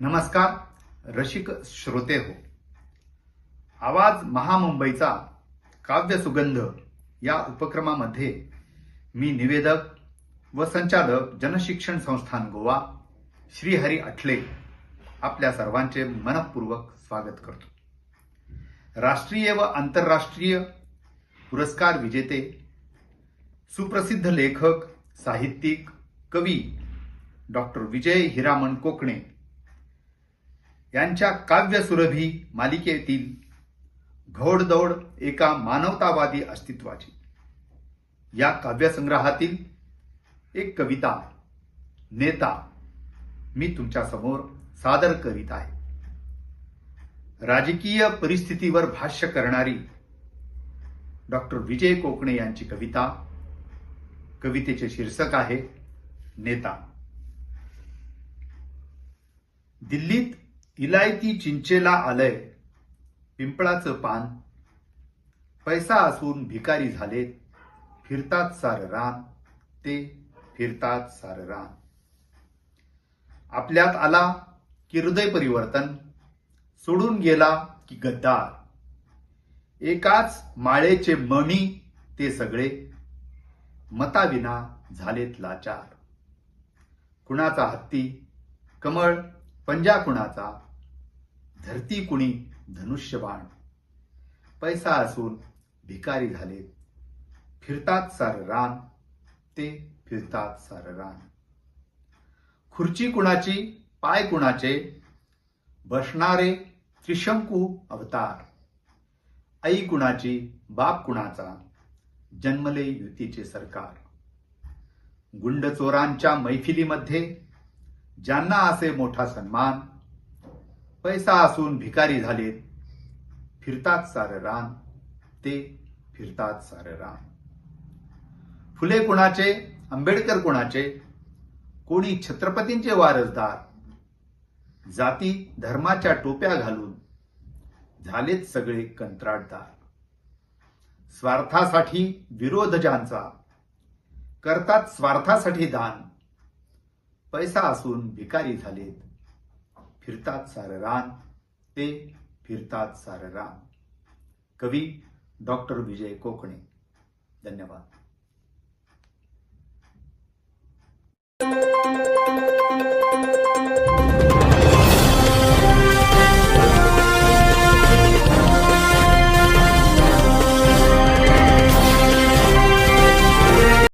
नमस्कार रसिक श्रोते हो. आवाज महामुंबईचा काव्य सुगंध या उपक्रमामध्ये मी निवेदक व संचालक जनशिक्षण संस्थान गोवा श्रीहरी अठले आपल्या सर्वांचे मनपूर्वक स्वागत करतो. राष्ट्रीय व आंतरराष्ट्रीय पुरस्कार विजेते सुप्रसिद्ध लेखक साहित्यिक कवी डॉक्टर विजय हिरामण कोकणे यांच्या काव्य सुरभी मालिकेतील घोडदौड एका मानवतावादी अस्तित्वाची. या काव्यसंग्रहातील एक कविता नेता मी तुमच्यासमोर सादर करीत आहे. राजकीय परिस्थितीवर भाष्य करणारी डॉक्टर विजय कोकणे यांची कविता कवितेचे शीर्षक आहे नेता. दिल्लीत इलायती चिंचेला आलंय. पिंपळाचं पान. पैसा असून भिकारी झालेत फिरतात सार रान. ते फिरतात सार रान. आपल्यात आला की हृदय परिवर्तन. सोडून गेला की गद्दार. एकाच माळेचे मणी ते सगळे. मताविना झालेत लाचार. कुणाचा हत्ती? कमळ पंजा कुणाचा? धरती कुणी धनुष्यबाण. पैसा असून भिकारी झालेत फिरतात सार रान ते फिरतात सार रान. खुर्ची कुणाची पाय कुणाचे? बसणारे त्रिशंकू अवतार. आई कुणाची बाप कुणाचा? जन्मले युतीचे सरकार. गुंड चोरांच्या मैफिलीमध्ये ज्यांना असे मोठा सन्मान पैसा असून भिकारी झालेत फिरतात सारं रान. ते फिरतात सारं रान. फुले कुणाचे? आंबेडकर कुणाचे? कोणी छत्रपतींचे वारसदार? जाती धर्माच्या टोप्या घालून झालेत सगळे कंत्राटदार. स्वार्थासाठी विरोध ज्यांचा करतात स्वार्थासाठी दान. पैसा असून भिकारी झालेत. फिरतात सारे रान ते फिरतात सार रान. कवि डॉक्टर विजय कोकणे. धन्यवाद.